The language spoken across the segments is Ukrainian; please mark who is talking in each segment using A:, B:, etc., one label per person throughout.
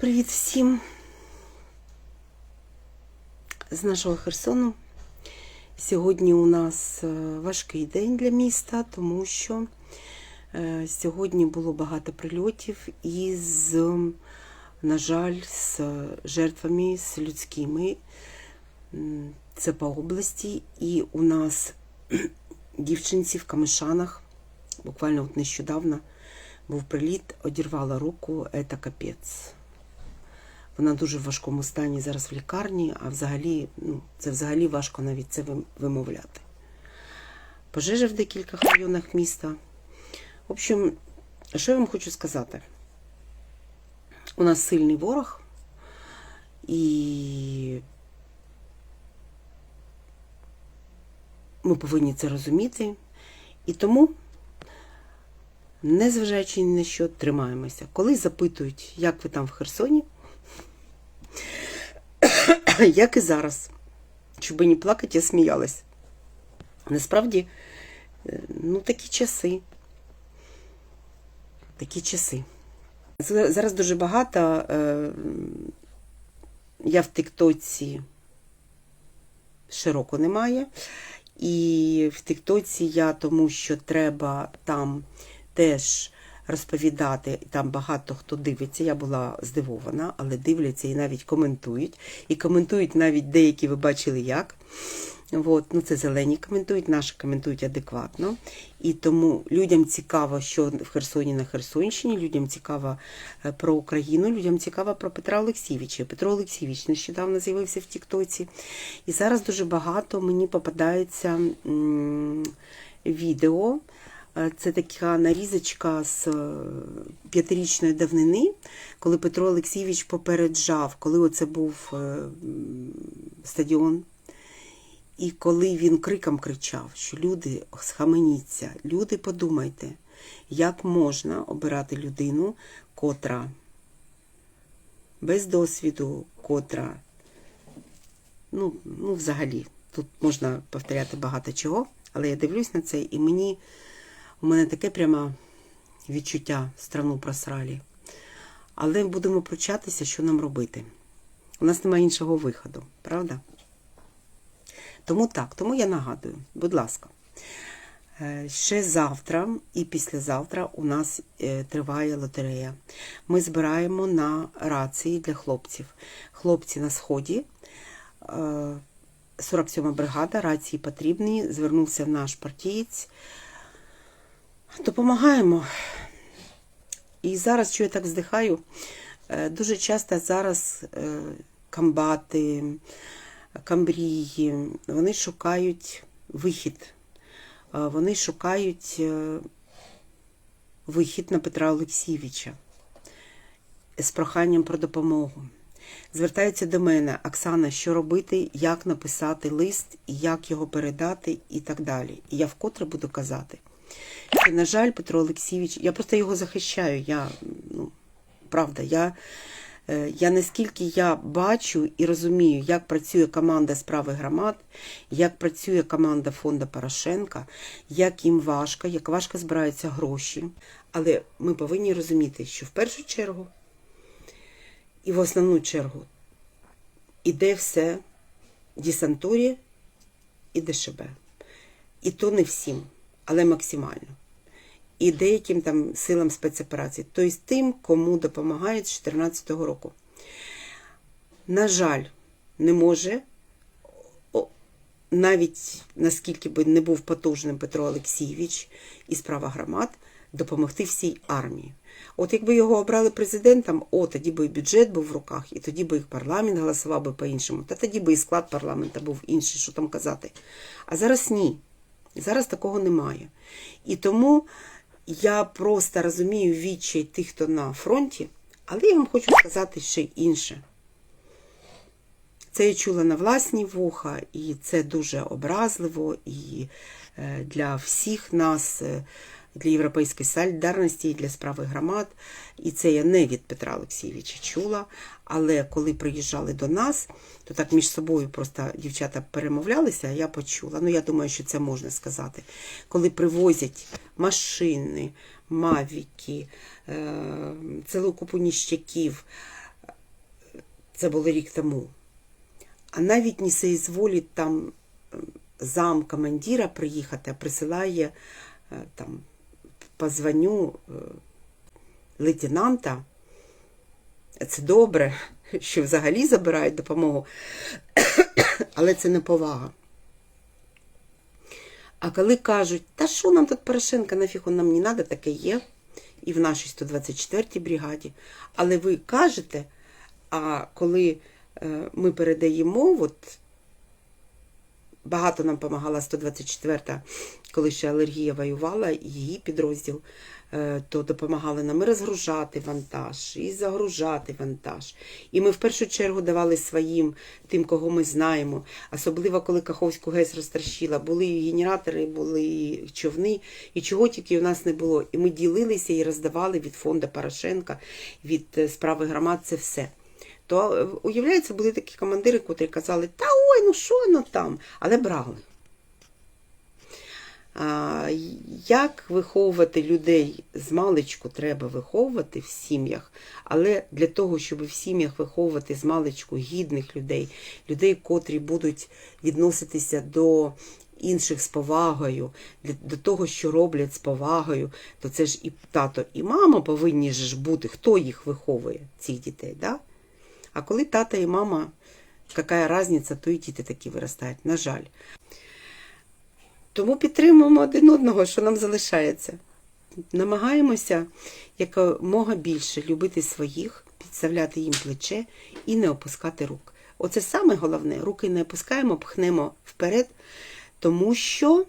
A: Привіт всім з нашого Херсону. Сьогодні у нас е, важкий день для міста, тому що е, сьогодні було багато прильотів із, на жаль, з жертвами, з людськими. Це по області. І у нас дівчинці в Камишанах, буквально от нещодавно був приліт, одірвала руку, це капець. Вона дуже в важкому стані зараз в лікарні, а взагалі, ну, це взагалі важко навіть це вимовляти. Пожежа в декількох районах міста. В общем, що я вам хочу сказати? У нас сильний ворог, і ми повинні це розуміти. І тому, незважаючи ні на що, тримаємося. Коли запитують, як ви там в Херсоні, як і зараз. Щоб не плакати, я сміялась. Насправді, е, ну, такі часи. Такі часи. Зараз дуже багато. е, Я в Тиктоці широко немає. І в Тиктоці я тому, що треба там теж розповідати, там багато хто дивиться. Я була здивована, але дивляться і навіть коментують. І коментують навіть деякі, ви бачили як. От, ну це зелені коментують, наші коментують адекватно. І тому людям цікаво, що в Херсоні на Херсонщині, людям цікаво е, про Україну, людям цікаво про Петра Олексійовича. Петро Олексійович нещодавно з'явився в Тіктоці. І зараз дуже багато мені попадається відео. Е, Це така нарізочка з е, п'ятирічної давнини, коли Петро Олексійович попереджав, коли оце був е, стадіон. І коли він криком кричав, що люди схаменіться, люди подумайте, як можна обирати людину, котра без досвіду, котра, ну, ну взагалі, тут можна повторяти багато чого, але я дивлюсь на це, і мені у мене таке прямо відчуття страну просралі. Але будемо пручатися, що нам робити. У нас немає іншого виходу, правда? Тому так, тому я нагадую, будь ласка, е, ще завтра і післязавтра у нас е, триває лотерея. Ми збираємо на рації для хлопців. Хлопці на сході, е, 47 бригада, рації потрібні. Звернувся наш партієць. Допомагаємо. І зараз, що я так вздихаю, е, дуже часто зараз е, комбати, камбрії, вони шукають вихід. Е, Вони шукають вихід на Петра Олексійовича з проханням про допомогу. Звертаються до мене, Оксана, що робити, як написати лист, як його передати і так далі. І я вкотре буду казати. Що, На жаль, Петро Олексійович, я просто його захищаю. Я, ну, правда, я, е, я наскільки я бачу і розумію, як працює команда справи громад, як працює команда фонду Порошенка, як їм важко, як важко збираються гроші. Але ми повинні розуміти, що в першу чергу і в основну чергу іде все десантурі і ДШБ. І то не всім, але максимально. І деяким там силам спецоперацій, тобто тим, кому допомагають з 2014 року. На жаль, не може, навіть наскільки би не був потужним Петро Олексійович і справа громад, допомогти всій армії. От якби його обрали президентом, о, тоді би і бюджет був в руках, і тоді би і парламент голосував би по-іншому, та тоді би і склад парламенту був інший, що там казати. А зараз ні. Зараз такого немає. І тому я просто розумію відчай тих, хто на фронті, але я вам хочу сказати ще інше. Це я чула на власні вуха, і це дуже образливо і е, для всіх нас, е, для європейської солідарності, і для справи громад. І це я не від Петра Олексійовича чула. Але коли приїжджали до нас, то так між собою просто дівчата перемовлялися, а я почула. Ну, я думаю, що це можна сказати. Коли привозять машини, мавіки, е, цілу купу ніщаків, Це було рік тому. А навіть не соізволить там е, зам командира приїхати, а присилає е, там по е, лейтенанта. Це добре, що взагалі забирають допомогу, але це не повага. А коли кажуть, та що нам тут Порошенка, нафіг он нам не треба, таке є і в нашій 124-й бригаді. Але ви кажете, а коли е, ми передаємо, от багато нам допомагала 124-та, коли ще алергія воювала, її підрозділ, е, то допомагали нам і розгружати вантаж, і загружати вантаж. І ми в першу чергу давали своїм, тим, кого ми знаємо. Особливо, коли Каховську ГЕС розтрощила. Були і генератори, були і човни, і чого тільки у нас не було. І ми ділилися і роздавали від фонду Порошенка, від е, справи громад, це все. То е, уявляється, були такі командири, котрі казали, та ой, ну що воно там, але брали. Як виховувати людей з маличку треба виховувати в сім'ях, але для того, щоб в сім'ях виховувати з маличку гідних людей, людей, котрі будуть відноситися до інших з повагою, до того, що роблять з повагою, то це ж і тато, і мама повинні ж бути, хто їх виховує, цих дітей. Да? А коли тата і мама, яка різниця, то і діти такі виростають, на жаль. Тому підтримуємо один одного, що нам залишається. Намагаємося якомога більше любити своїх, підставляти їм плече і не опускати рук. Оце саме головне, руки не опускаємо, пхнемо вперед, тому що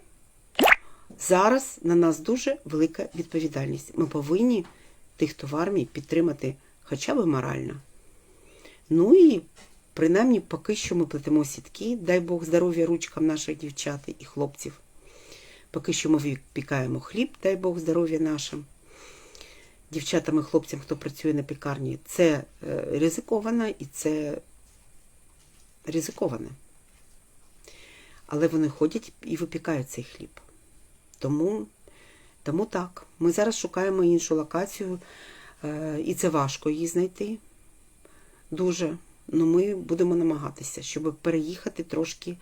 A: зараз на нас дуже велика відповідальність. Ми повинні тих, хто в армії, підтримати хоча б морально. Ну і принаймні поки що ми плетемо сітки, дай Бог здоров'я ручкам наших дівчат і хлопців. Поки що ми випікаємо хліб, дай Бог здоров'я нашим. Дівчатам і хлопцям, хто працює на пікарні, це е, ризиковано і це ризиковане. Але вони ходять і випікають цей хліб. Тому, тому так, ми зараз шукаємо іншу локацію, е, і це важко її знайти. Дуже. Ну, ми будемо намагатися, щоб переїхати трошки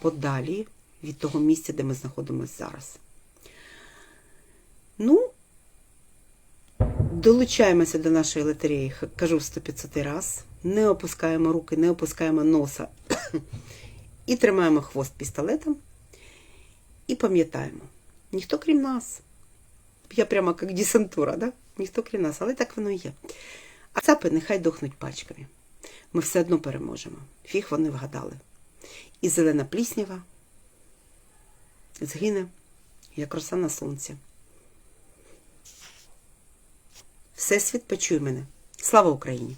A: подалі від того місця, де ми знаходимося зараз. Ну, долучаємося до нашої лотереї, кажу 100-500 раз. Не опускаємо руки, не опускаємо носа і тримаємо хвост пістолетом. І пам'ятаємо, ніхто крім нас. Я прямо як десантура, да? ніхто крім нас, але так воно і є. А цапи нехай дохнуть пачками. Ми все одно переможемо. Фіг вони вгадали. І зелена пліснява згине, як роса на сонці. Всесвіт почуй мене. Слава Україні!